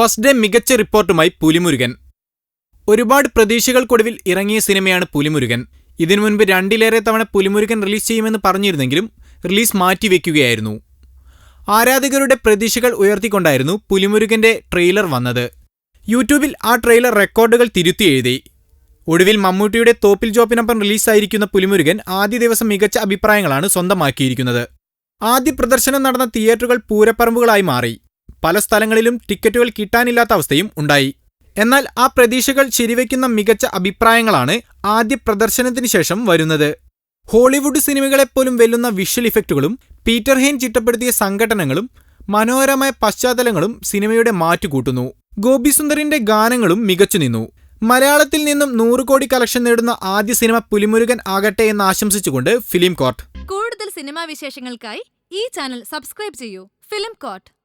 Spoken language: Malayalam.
ഫസ്റ്റ് ഡേ മികച്ച റിപ്പോർട്ടുമായി പുലിമുരുകൻ. ഒരുപാട് പ്രതീക്ഷകൾക്കൊടുവിൽ ഇറങ്ങിയ സിനിമയാണ് പുലിമുരുകൻ. ഇതിനു മുൻപ് രണ്ടിലേറെ തവണ പുലിമുരുകൻ റിലീസ് ചെയ്യുമെന്ന് പറഞ്ഞിരുന്നെങ്കിലും റിലീസ് മാറ്റിവെക്കുകയായിരുന്നു. ആരാധകരുടെ പ്രതീക്ഷകൾ ഉയർത്തിക്കൊണ്ടായിരുന്നു പുലിമുരുകന്റെ ട്രെയിലർ വന്നത്. യൂട്യൂബിൽ ആ ട്രെയിലർ റെക്കോർഡുകൾ തിരുത്തി എഴുതി. ഒടുവിൽ മമ്മൂട്ടിയുടെ തോപ്പിൽ ജോപ്പിനൊപ്പം റിലീസായിരിക്കുന്ന പുലിമുരുകൻ ആദ്യ ദിവസം മികച്ച അഭിപ്രായങ്ങളാണ് സ്വന്തമാക്കിയിരിക്കുന്നത്. ആദ്യ പ്രദർശനം നടന്ന തിയേറ്ററുകൾ പൂരപ്പറമ്പുകളായി മാറി. പല സ്ഥലങ്ങളിലും ടിക്കറ്റുകൾ കിട്ടാനില്ലാത്ത അവസ്ഥയും ഉണ്ടായി. എന്നാൽ ആ പ്രതീക്ഷകൾ ശരിവെക്കുന്ന മികച്ച അഭിപ്രായങ്ങളാണ് ആദ്യ പ്രദർശനത്തിന് ശേഷം വരുന്നത്. ഹോളിവുഡ് സിനിമകളെപ്പോലും വെല്ലുന്ന വിഷ്വൽ ഇഫക്റ്റുകളും പീറ്റർ ഹെയിൻ ചിട്ടപ്പെടുത്തിയ സംഘടനകളും മനോഹരമായ പശ്ചാത്തലങ്ങളും സിനിമയുടെ മാറ്റുകൂട്ടുന്നു. ഗോപിസുന്ദറിന്റെ ഗാനങ്ങളും മികച്ചു നിന്നു. മലയാളത്തിൽ നിന്നും നൂറ് കോടി കളക്ഷൻ നേടുന്ന ആദ്യ സിനിമ പുലിമുരുകൻ ആകട്ടെ എന്ന് ആശംസിച്ചുകൊണ്ട് ഫിലിം കോർട്ട്. കൂടുതൽ സിനിമാ വിശേഷങ്ങൾക്കായി ഈ ചാനൽ സബ്സ്ക്രൈബ് ചെയ്യൂ. Film coat